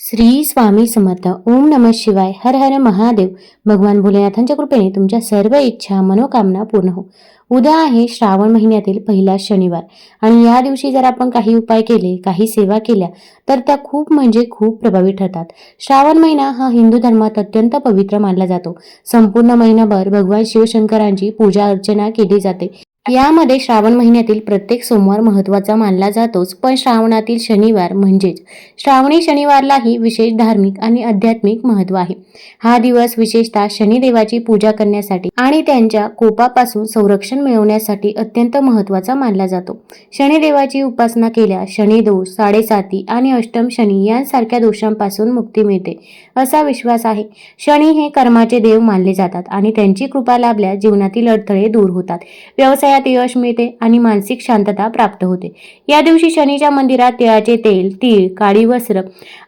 श्री स्वामी समर्थ. ओम नम शिवाय. हर हर महादेव. भगवान भोलेनाथांच्या कृपेने तुमच्या सर्व इच्छा मनोकामना पूर्ण हो. उद्या आहे श्रावण महिन्यातील पहिला शनिवार. आणि या दिवशी जर आपण काही उपाय केले काही सेवा केल्या तर त्या खूप म्हणजे खूप प्रभावी ठरतात. श्रावण महिना हा हिंदू धर्मात अत्यंत पवित्र मानला जातो. संपूर्ण महिनाभर भगवान शिवशंकरांची पूजा अर्चना केली जाते. यामध्ये श्रावण महिन्यातील प्रत्येक सोमवार महत्त्वाचा मानला जातोच पण श्रावणातील शनिवार म्हणजेच श्रावणी शनिवारलाही विशेष धार्मिक आणि आध्यात्मिक महत्त्व आहे. हा दिवस विशेषतः शनिदेवाची पूजा करण्यासाठी आणि त्यांच्या कोपापासून संरक्षण मिळवण्यासाठी अत्यंत महत्त्वाचा मानला जातो. शनिदेवाची उपासना केल्यास शनिदोष साडेसाती आणि अष्टम शनी यांसारख्या दोषांपासून मुक्ती मिळते असा विश्वास आहे. शनी हे कर्माचे देव मानले जातात आणि त्यांची कृपा लाभल्यास जीवनातील अडथळे दूर होतात. व्यवसाय व्यवसायात यश मिळते आणि मानसिक शांतता प्राप्त होते. या दिवशी शनीच्या मंदिरात तिळाचे तेल तीळ काळी वस्त्र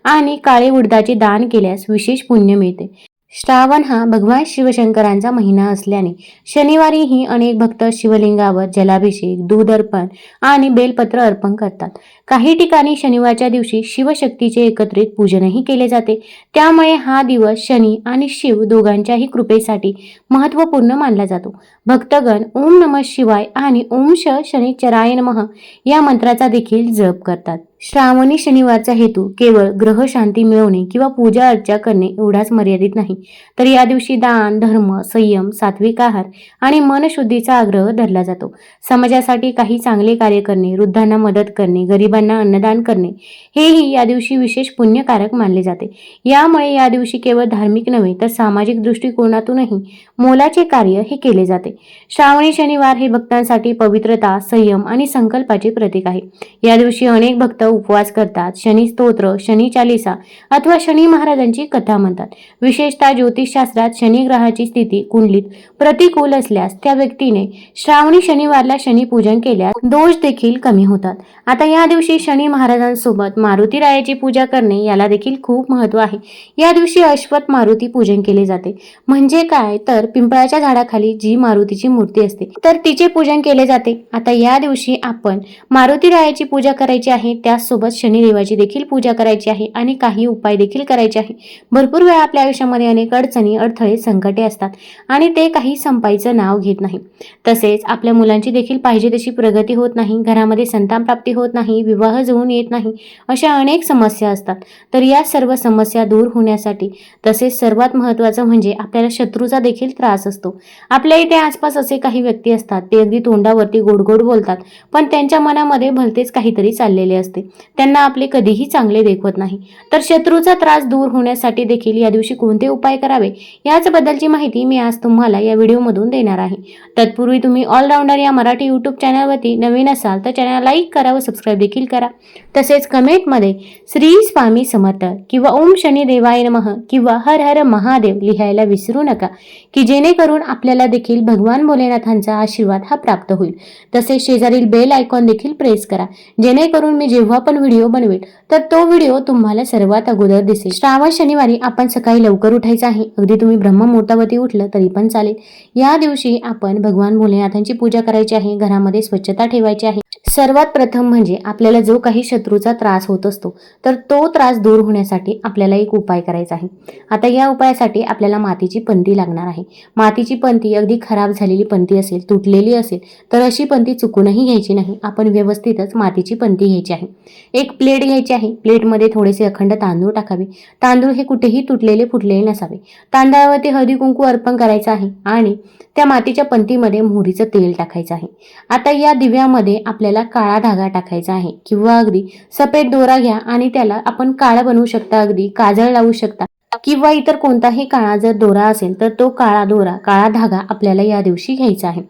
आणि काळे उडदाचे दान केल्यास विशेष पुण्य मिळते. श्रावण हा भगवान शिवशंकरांचा महिना असल्याने शनिवारीही अनेक भक्त शिवलिंगावर जलाभिषेक दूध अर्पण आणि बेलपत्र अर्पण करतात. काही ठिकाणी शनिवारच्या दिवशी शिवशक्तीचे एकत्रित पूजनही केले जाते. त्यामुळे हा दिवस शनी आणि शिव दोघांच्याही कृपेसाठी महत्त्वपूर्ण मानला जातो. भक्तगण ओम नम शिवाय आणि ओम श शनिचराय नमः या मंत्राचा देखील जप करतात. श्रावणी शनिवारचा हेतू केवळ ग्रह शांती मिळवणे किंवा पूजा अर्चा करणे एवढाच मर्यादित नाही. तर या दिवशी दान धर्म संयम सात्विक आहार आणि मनशुद्धीचा आग्रह धरला जातो. समाजासाठी काही चांगले कार्य करणे वृद्धांना मदत करणे गरिबांना अन्नदान करणे हेही या दिवशी विशेष पुण्यकारक मानले जाते. यामुळे या दिवशी केवळ धार्मिक नव्हे तर सामाजिक दृष्टिकोनातूनही मोलाचे कार्य हे केले जाते. श्रावणी शनिवार हे भक्तांसाठी पवित्रता संयम आणि संकल्पाचे प्रतीक आहे. या दिवशी अनेक भक्त उपवास करतात. शनी स्तोत्र शनी चालिसा अथवा शनी महाराजांची कथा म्हणतात. विशेषतः ज्योतिषशास्त्रात शनी ग्रहाची स्थिती कुंडलीत प्रतिकूल असल्यास त्या व्यक्तीने श्रावणी शनिवारला शनी पूजन केल्यास दोष देखील कमी होतात. आता या दिवशी शनी महाराजांसोबत मारुती रायाची पूजा करणे याला देखील खूप महत्त्व आहे. या दिवशी अश्वत मारुती पूजन केले जाते. म्हणजे काय? तर पिंपळाच्या झाडाखाली जी मारुतीची मूर्ती असते तर तिचे पूजन केले जाते. आता या दिवशी आपण मारुती रायाची पूजा करायची आहे त्या त्याचसोबत शनिदेवाची देखील पूजा करायची आहे आणि काही उपाय देखील करायचे आहे. भरपूर वेळा आपल्या आयुष्यामध्ये अनेक अडचणी अडथळे संकटे असतात आणि ते काही संपायचं नाव घेत नाही. तसेच आपल्या मुलांची देखील पाहिजे तशी प्रगती होत नाही घरामध्ये संतान प्राप्ती होत नाही विवाह जुळून येत नाही अशा अनेक समस्या असतात. तर या सर्व समस्या दूर होण्यासाठी तसेच सर्वात महत्त्वाचं म्हणजे आपल्याला शत्रूचा देखील त्रास असतो. आपल्या इथे आसपास असे काही व्यक्ती असतात ते अगदी तोंडावरती गोड गोड बोलतात पण त्यांच्या मनामध्ये भलतेच काहीतरी चाललेले असते. त्यांना आपले कधीही चांगले देखवत नाही. तर शत्रूचा त्रास दूर होण्यासाठी देखील या दिवशी कोणते उपाय करावे याचबद्दलची माहिती मी आज तुम्हाला या व्हिडिओमधून देणार आहे. तत्पूर्वी तुम्ही ऑलराऊंडर या मराठी यूट्यूब चॅनलवरती नवीन असाल तर चॅनल लाईक करा व सबस्क्राईब देखील करा. तसेच कमेंटमध्ये श्री स्वामी समर्थ किंवा ओम शनी देवाय नमः किंवा हर हर महादेव लिहायला विसरू नका की जेणेकरून आपल्याला देखील भगवान भोलेनाथांचा आशीर्वाद हा प्राप्त होईल. तसेच शेजारील बेल आयकॉन देखील प्रेस करा. जेणेकरून मी जेव्हा पण व्हिडिओ बनवेल तर तो व्हिडिओ तुम्हाला सर्वात अगोदर दिसेल. श्रावण शनिवारी आपण सकाळी लवकर उठायचं आहे. अगदी तुम्ही ब्रह्ममुहूर्तावरती उठलं तरी पण चालेल. या दिवशी आपण भगवान भोलेनाथांची पूजा करायची आहे. घरामध्ये स्वच्छता ठेवायची आहे. सर्वात प्रथम म्हणजे आपल्याला जो काही शत्रूचा त्रास होत असतो तर तो त्रास दूर होण्यासाठी आपल्याला एक उपाय करायचा आहे. आता या उपायासाठी आपल्याला मातीची पंती लागणार आहे. मातीची पंती अगदी खराब झालेली पंती असेल तुटलेली असेल तर अशी पंती चुकूनही घ्यायची नाही. आपण व्यवस्थितच मातीची पंती घ्यायची आहे. एक प्लेट घ्यायची आहे. प्लेटमध्ये थोडेसे अखंड तांदूळ टाकावे. तांदूळ हे कुठेही तुटलेले फुटलेले नसावे. तांदळावरती हळदी कुंकू अर्पण करायचं आहे आणि त्या मातीच्या पंतीमध्ये मोहरीचं तेल टाकायचं आहे. आता या दिव्यामध्ये आपल्याला काळा धागा टाकायचा आहे किंवा अगदी सफेद दोरा घ्या आणि त्याला आपण काळा बनवू शकता अगदी काजळ लावू शकता. किंवा इतर कोणताही काळा जर दोरा असेल तर तो काळा दोरा काळा धागा आपल्याला या दिवशी घ्यायचा आहे.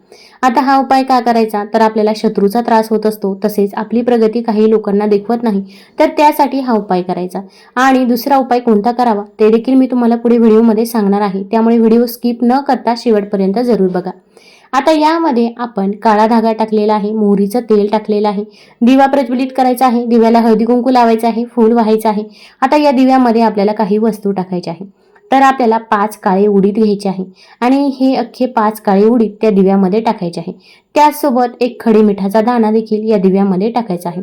आता हा उपाय का करायचा? तर आपल्याला शत्रूचा त्रास होत असतो तसेच आपली प्रगती काही लोकांना देखवत नाही तर त्यासाठी हा उपाय करायचा. आणि दुसरा उपाय कोणता करावा? ते देखील मी तुम्हाला पुढे व्हिडिओमध्ये सांगणार आहे. त्यामुळे व्हिडिओ स्किप न करता शेवटपर्यंत जरूर बघा. आता यामध्ये आपण काळा धागा टाकलेला आहे मोहरीचं तेल टाकलेलं आहे दिवा प्रज्वलित करायचा आहे दिव्याला हळदी कुंकू लावायचं आहे फूल व्हायचं आहे. आता या दिव्यामध्ये आपल्याला काही वस्तू टाकायच्या आहे तर आपल्याला पाच काळे उडीद घ्यायचे आहे आणि हे अख्खे पाच काळे उडीद त्या दिव्यामध्ये टाकायचे आहे. त्याचसोबत एक खडी मिठाचा दाणा देखील या दिव्यामध्ये टाकायचा आहे.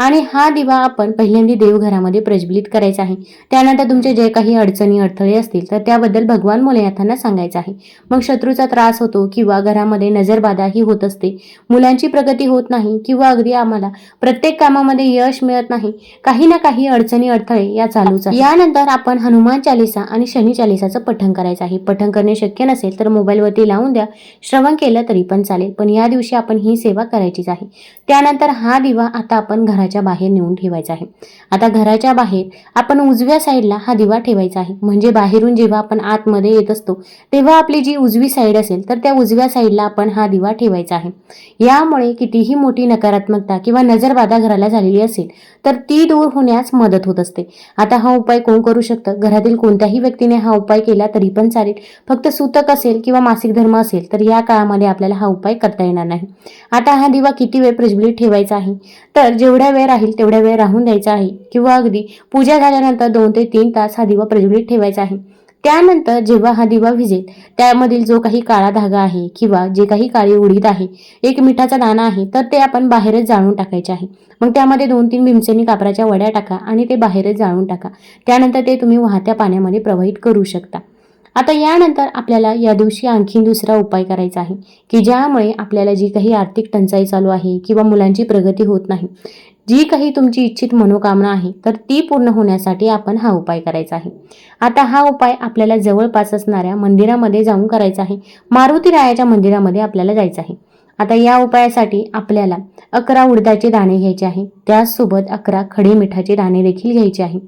आणि हा दिवा आपण पहिल्यांदा देवघरामध्ये प्रज्वलित करायचा आहे. त्यानंतर तुमचे जे काही अडचणी अडथळे असतील तर त्याबद्दल भगवान मोलेनाथांना सांगायचं आहे. मग शत्रूचा त्रास होतो किंवा घरामध्ये नजरबाधा ही होत असते. मुलांची प्रगती होत नाही किंवा अगदी आम्हाला प्रत्येक कामामध्ये यश मिळत नाही. काही ना काही अडचणी अडथळे या चालूच आहे यानंतर आपण हनुमान चालिसा आणि शनी चालिसाचं पठण करायचं आहे. पठण करणे शक्य नसेल तर मोबाईलवरती लावून द्या. श्रवण केलं तरी पण चालेल. पण या दिवशी आपण ही सेवा करायचीच आहे. त्यानंतर हा दिवा आता आपण घराच्या बाहेर नेऊन ठेवायचा आहे. आता घराच्या बाहेर आपण उजव्या साईडला हा दिवा ठेवायचा आहे. म्हणजे बाहेरून जेव्हा आपण आतमध्ये येत असतो तेव्हा आपली जी उजवी साईड असेल तर त्या उजव्या साईडला आपण हा दिवा ठेवायचा आहे. यामुळे कितीही मोठी नकारात्मकता किंवा नजरबाधा घराला झालेली असेल तर ती दूर होण्यास मदत होत असते. आता हा उपाय कोण करू शकतं? घरातील कोणत्याही व्यक्तीने हा उपाय केला तरी पण चालेल. फक्त सूतक असेल किंवा मासिक धर्म असेल तर या काळामध्ये आपल्याला हा उपाय करता येणार नाही. आता हा दिवा किती वेळ प्रज्वलित ठेवायचा आहे? तर जेवढ्या वेळ राहील तेवढ्या वेळ राहून द्यायचा आहे. किंवा अगदी पूजा झाल्यानंतर दोन ते तीन तास हा दिवा प्रज्वलित ठेवायचा आहे. त्यानंतर जेव्हा हा दिवा विझेल त्यामधील जो काही काळा धागा आहे किंवा जे काही काळी उडीद आहे एक मिठाचा दाणा आहे तर ते आपण बाहेरच जाळून टाकायचे आहे. मग त्यामध्ये दोन तीन भीमसेनी कापराच्या वड्या टाका आणि ते बाहेरच जाळून टाका. त्यानंतर ते तुम्ही वाहत्या पाण्यामध्ये प्रवाहित करू शकता. आता यानंतर आपल्याला या दिवशी आणखीन दुसरा उपाय करायचा आहे की ज्यामुळे आपल्याला जी काही आर्थिक टंचाई चालू आहे किंवा मुलांची प्रगती होत नाही जी काही तुमची इच्छित मनोकामना आहे तर ती पूर्ण होण्यासाठी आपण हा उपाय करायचा आहे. आता हा उपाय आपल्याला जवळपास असणाऱ्या मंदिरामध्ये जाऊन करायचा आहे मारुती रायाच्या मंदिरामध्ये आपल्याला जायचं आहे. आता या उपायासाठी आपल्याला अकरा उडदाचे दाणे घ्यायचे आहे त्याचसोबत अकरा खडे मिठाचे दाणे देखील घ्यायचे आहे.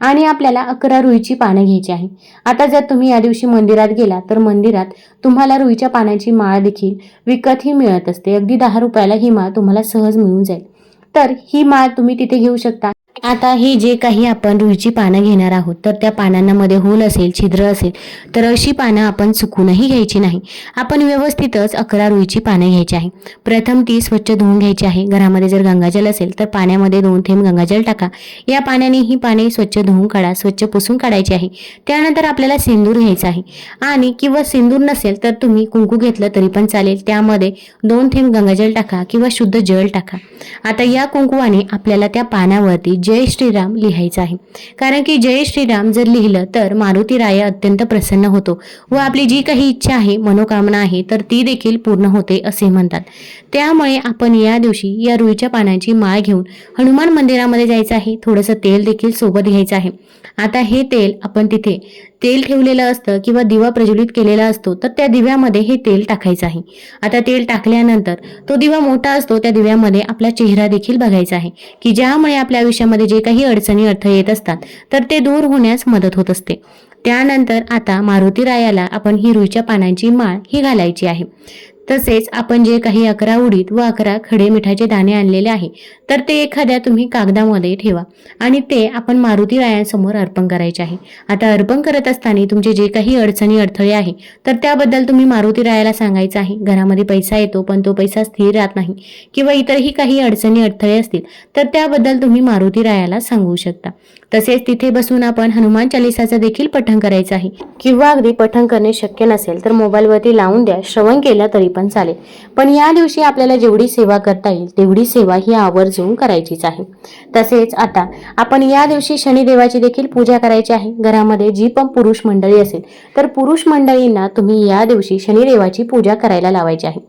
आणि आपल्याला अकरा रुईची पानं घ्यायची आहे. आता जर तुम्ही या दिवशी मंदिरात गेला तर मंदिरात तुम्हाला रुईच्या पानांची माळ देखील विकतही मिळत असते. अगदी दहा रुपयाला ही माळ तुम्हाला सहज मिळून जाईल. तर ही माळ तुम्ही तिथे घेऊ शकता. आता हे जे काही आपण रुईची पानं घेणार आहोत तर त्या पानांमध्ये होल असेल छिद्र असेल तर अशी पानं आपण चुकूनही घ्यायची नाही. आपण व्यवस्थितच अकरा रुईची पानं घ्यायची आहे. प्रथम ती स्वच्छ धुवून घ्यायची आहे. घरामध्ये जर गंगाजल असेल तर पाण्यामध्ये दोन थेंब गंगाजल टाका. या पाण्याने ही पाने स्वच्छ धुवून काढा स्वच्छ पुसून काढायची आहे. त्यानंतर आपल्याला सिंदूर घ्यायचा आहे. आणि किंवा सिंदूर नसेल तर तुम्ही कुंकू घेतलं तरी पण चालेल. त्यामध्ये दोन थेंब गंगाजल टाका किंवा शुद्ध जल टाका. आता या कुंकुवाने आपल्याला त्या पानावरती जय श्रीराम लिहायचं आहे. कारण की जय श्रीराम जर लिहिलं तर मारुती राया अत्यंत प्रसन्न होतो व आपली जी काही इच्छा आहे मनोकामना आहे तर ती देखील पूर्ण होते असे म्हणतात. त्यामुळे आपण या दिवशी या रुईच्या पानांची माळ घेऊन हनुमान मंदिरामध्ये जायचं आहे. थोडंसं तेल देखील सोबत घ्यायचं आहे. आता हे तेल आपण तिथे तेल ठेवलेलं असतं किंवा दिवा प्रज्वलित केलेला असतो तर त्या दिव्यामध्ये हे तेल टाकायचं आहे. आता तेल टाकल्यानंतर तो दिवा मोठा असतो त्या दिव्यामध्ये आपला चेहरा देखील बघायचा आहे. की ज्यामुळे आपल्या आयुष्यामध्ये जे काही अडचणी अडथळे येत असतात तर ते दूर होण्यास मदत होत असते. त्यानंतर आता मारुती रायाला आपण ही रुईच्या पानांची माळ ही घालायची आहे. तसेच आपण जे काही अकरा उडीद व अकरा खडे मिठाचे दाणे आणलेले आहे तर ते एखाद्या तुम्ही कागदामध्ये ठेवा आणि ते आपण मारुती रायांसमोर अर्पण करायचे आहे. आता अर्पण करत असताना तुमचे जे काही अडचणी अडथळे आहे तर त्याबद्दल तुम्ही मारुती रायाला सांगायचं आहे. घरामध्ये पैसा येतो पण तो पैसा स्थिर राहत नाही किंवा इतरही काही अडचणी अडथळे असतील तर त्याबद्दल तुम्ही मारुती रायाला सांगू शकता. तसेच तिथे बसून आपण हनुमान चालिसाचं देखील पठण करायचं आहे. किंवा अगदी पठण करणे शक्य नसेल तर मोबाईलवरती लावून द्या. श्रवण केलं तरी पण चालेल. पण या दिवशी आपल्याला जेवढी सेवा करता येईल तेवढी सेवा ही आवर्जून करायचीच आहे. तसेच आता आपण या दिवशी शनिदेवाची देखील पूजा करायची आहे. घरामध्ये जी पण पुरुष मंडळी असेल तर पुरुष मंडळींना तुम्ही या दिवशी शनिदेवाची पूजा करायला लावायची आहे.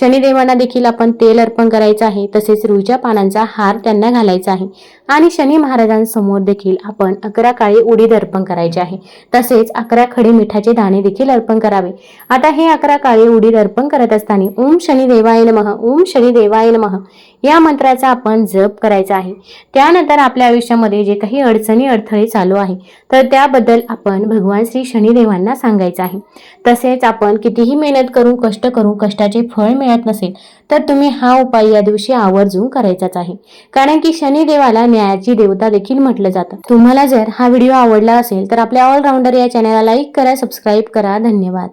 शनिदेवांना देखील आपण तेल अर्पण करायचं आहे. तसेच रुईच्या पानांचा हार त्यांना घालायचा आहे. आणि शनी महाराजांसमोर देखील आपण अकरा काळी उडीद अर्पण करायचे आहे. तसेच अकरा खडे मिठाचे दाणे देखील अर्पण करावे. आता हे अकरा काळी उडीद अर्पण करत असताना ओम शनी देवाय नमः ओम शनी देवाय नमः या मंत्राचा आपण जप करायचा आहे. त्यानंतर आपल्या आयुष्यामध्ये जे काही अडचणी अडथळे चालू आहे तर त्याबद्दल आपण भगवान श्री शनिदेवांना सांगायचं आहे. तसेच आपण कितीही मेहनत करून कष्ट करू कष्टाचे फळ मिळत नसेल तर तुम्ही हा उपाय या दिवशी आवर्जून करायचाच आहे. कारण की शनिदेवाला न्यायाची देवता देखील म्हटलं जातं. तुम्हाला जर हा व्हिडिओ आवडला असेल तर आपल्या ऑलराऊंडर या चॅनलला लाईक करा सबस्क्राईब करा. धन्यवाद.